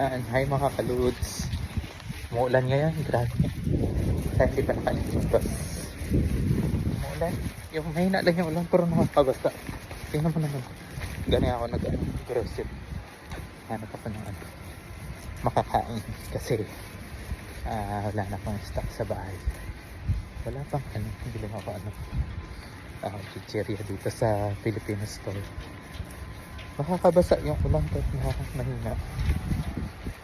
Yan, hi mga kaludes. Muulan ngayon, grabe. Hindi pa bus. Umuulan. Yung mahina lang yung ulan, pero nakakabasa. Tingnan mo naman. Ganyan ako nag ano. Hanap ako ng ano, makakain. Kasi, ah wala na akong stock sa bahay. Wala pang ano, lang ako ano, ah chicheria dito sa Filipino store. Makakabasa yung ulan kahit na mahina.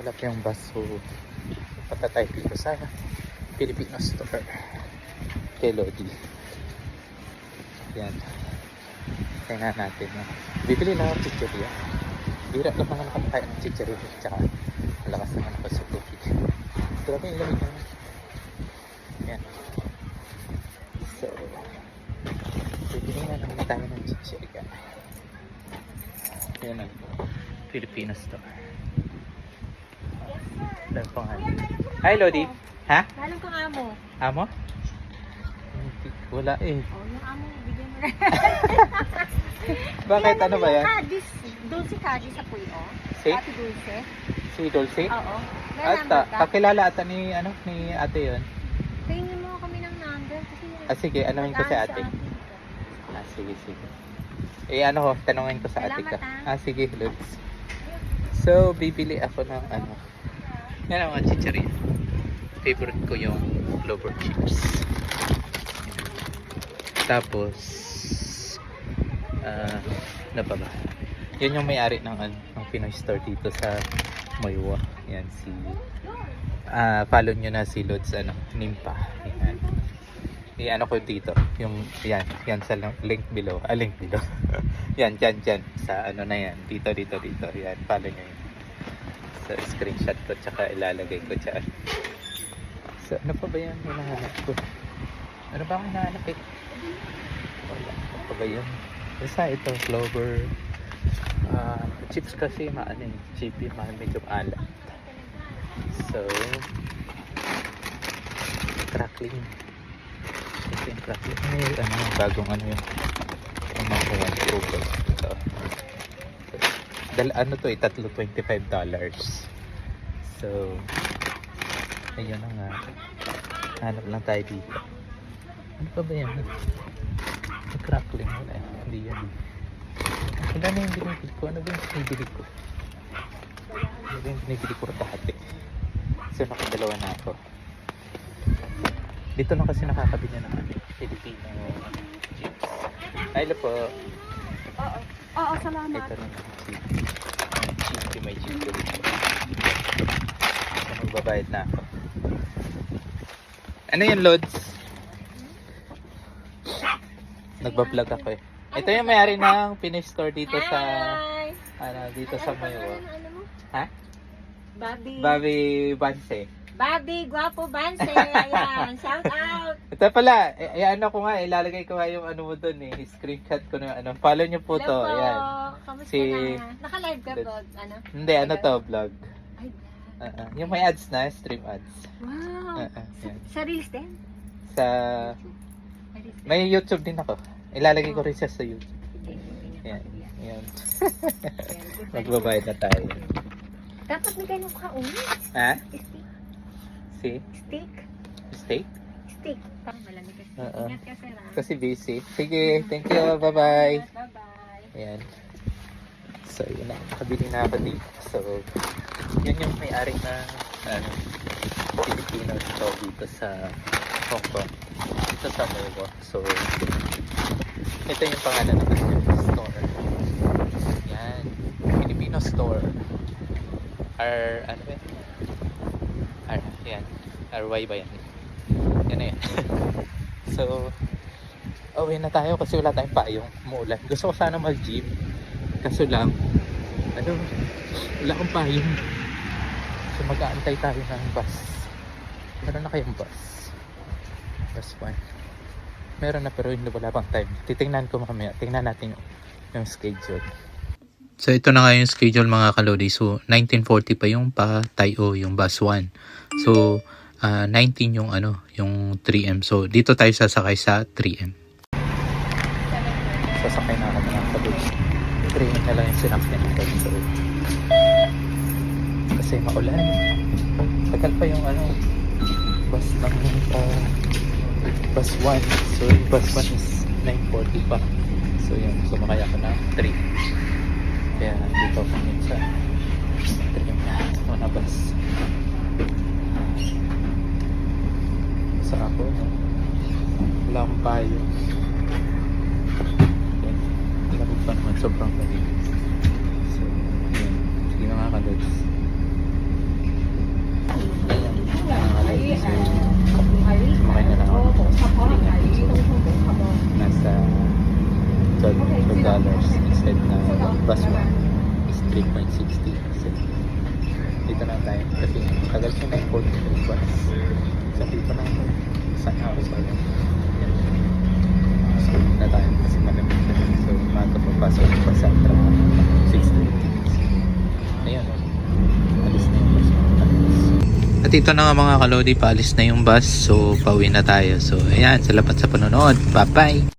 Pa yung bus, so punta tayo dito sa Filipino store. Kay Lodi. Yan. Tingnan natin. No? Bibili lang ako chicheria. Bira lang mga nakapakain ng chicheria. Tsaka malakas naman ako sa tubig. Grabe yung lamig naman. Yan. So, bibili na naman tayo ng chicheria. Yan ang Filipino store. Dahil pangalan. Hi, Lodi. Ha? Alam ko amo. Amo? Wala eh. Oh, yung amo, bigyan mo na. Bakit? Ano ba yan? Kadis, Dulce Kadis sa Puyo. Si? Ate Dulce. Si Dulce? Oo. Ah, ka. kakilala ata ni, ano, ni ate yun. Tingin mo kami ng number. Kasi Ah, sige, anuhin ko si ate. Ah, sige, sige. Eh, ano ho, tanungin ko sa ate ka. Salamat, Ah, sige, Lutz. So, bibili ako ng ano. Yan ang mga chicheria. Favorite ko yung Clover chips. Tapos, ah, ano pa ba? Yan yung may-ari ng, ano, ng Pinoy store dito sa Moywa. Yan si ah follow nyo na si Lods ano, Nimpa. Yan. I-ano ko dito, yung yan, yan sa link- link below. Ah, link below. yan, dyan, dyan. Sa ano na yan. Dito, dito, dito. Yan, follow nyo yun. So, screenshot ko, tsaka ilalagay ko dyan. So, ano pa ba yan hinahanap ko? Ano ba ang hinahanap eh? Wala. Ano pa ba yan? Basta ito, clover. Ah, chips kasi maano eh. Chippy, ma medyo alat. So, crackling. Ito yung crackling. Yung ano, bagong ano yung yung mga one approval. So, dal ano to eh, tatlo $25. So, ayun na nga. Hanap lang tayo dito. Ano pa ba yan? Yung crackling. Wala. eh. Hindi yan. Wala na yung binibili ko. Ano ba yung binibili ko? Ano ba yung binibili ko dati? So, nakadalawa na ako. Dito lang kasi nakakabili ng ano, Filipino chips. Ay, po. Oo. Oo, salamat. Ito na. Chips, may dito. So, magbabayad na ako. Ano yung loads? Nagbablog ako eh. Ito yung may-ari ng Pinoy store dito sa, ano, dito sa Ano Mayo. ano? Ha? Bobby. Bobby Banse. Bobby, guwapo banse. Ayan, shout out. Ito pala, eh, eh, ano ko nga, ilalagay ko nga yung ano mo dun eh, screenshot ko na ano. Follow nyo po to, Hello po. ayan. Kamusta Si- na? Naka-live ka vlog? Ano? Hindi, ano to, vlog. Ay, Uh, uh, yung may ads na, stream ads. wow. Uh, uh, Sa, yan. sa Reels din? Sa, Sa Reels din. may YouTube din ako. Ilalagay ko rin siya sa YouTube. Sige, sige, Yan, sige, yan. yan. Very good. Magbabayad na tayo. Dapat may ganun ka umi. Ha? Stick. Stick. Steak? Stick. Pang malamig kasi. Oo. Ingat ka sir. ah. Kasi busy. Sige, thank you. Bye-bye. Bye-bye. Ayan. So, yun na. Nakabili na ako dito. So, yun yung may-ari na ano, Filipino dito, dito sa Hong Kong. Dito sa Mogo. So, ito yung pangalan ng store. Yan. Filipino store. R, ano ba? R, yan. RY ba yan? Yan na yan. so, Uwi na tayo kasi wala tayong payong. Umuulan. Gusto ko sana mag-gym. Kaso lang, ano, wala akong payong. So mag-aantay tayo ng bus. Meron na kayong bus. Bus 1. Meron na pero hindi wala pang time. Titingnan ko mamaya. Tingnan natin yung, yung schedule. So ito na nga yung schedule mga kalodi. So 1940 pa yung pa Tayo, yung bus 1. So ah, 19 yung ano, yung 3M. So dito tayo sasakay sa 3M. Sasakay na ako mga kalodi. 3M na lang yung sinakyan ko. So, kasi maulan. Tagal pa yung ano, bus ng uh, bus 1. So yung bus 1 is 9.40 pa. So yun, sumakay ako ng 3. Kaya dito ako ngayon sa trim na mga bus. Sa ako, wala akong payo. Lamig pa naman, sobrang lamig. So, yun. Sige mga kalods. Mga kalods. So, sumakay na lang ako. Nasa 12 dollars instead na bus 1 is 3.60 so, tayo kasi tagal siya na 40 minutes bus sabi pa na ako sa so na tayo kasi malamig na so umaga papasok yung bus at 6.30 ayun alis na yung bus at ito na nga mga kalodi, paalis na yung bus. So, pauwi na tayo. So, ayan, salamat sa panonood. Bye-bye!